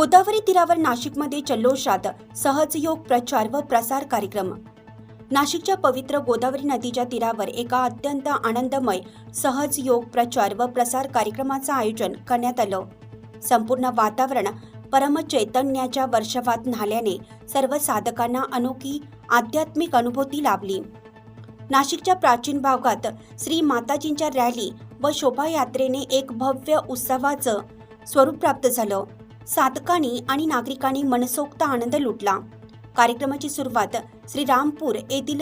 गोदावरी तीरावर नाशिकमध्ये जल्लोषात सहज योग प्रचार व प्रसार कार्यक्रम. नाशिकच्या पवित्र गोदावरी नदीच्या तीरावर एका अत्यंत आनंदमय सहज योग प्रचार व प्रसार कार्यक्रमाचं आयोजन करण्यात आलं. संपूर्ण वातावरण परमचैतन्याच्या वर्षवात न्हाल्याने सर्व साधकांना अनोखी आध्यात्मिक अनुभूती लाभली. नाशिकच्या प्राचीन भागात श्री माताजींच्या रॅली व शोभायात्रेने एक भव्य उत्सवाचं स्वरूप प्राप्त झालं. साधकांनी आणि नागरिकांनी मनसोक्त आनंद लुटला. कार्यक्रमाची सुरुवात श्रीरामपूर येथील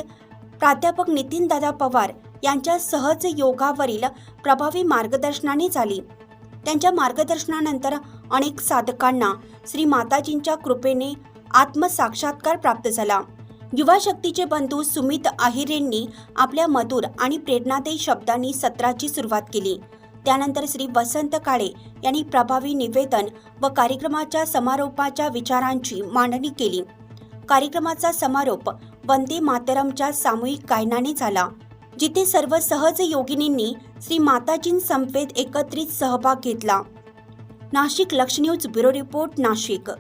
प्राध्यापक नितीनदादा पवार यांच्या सहज योगावरील प्रभावी मार्गदर्शनाने झाली. त्यांच्या मार्गदर्शनानंतर अनेक साधकांना श्री माताजींच्या कृपेने आत्मसाक्षात्कार प्राप्त झाला. युवा शक्तीचे बंधू सुमित आहिरेंनी आपल्या मधुर आणि प्रेरणादायी शब्दांनी सत्राची सुरुवात केली. त्यानंतर श्री वसंत काळे यांनी प्रभावी निवेदन व कार्यक्रमाच्या समारोपाच्या विचारांची मांडणी केली. कार्यक्रमाचा समारोप वंदे मातरमच्या सामूहिक गायनाने झाला जिथे सर्व सहज योगिनींनी श्री माताजींसमवेत एकत्रित सहभाग घेतला. नाशिक लक्ष न्यूज ब्युरो रिपोर्ट नाशिक.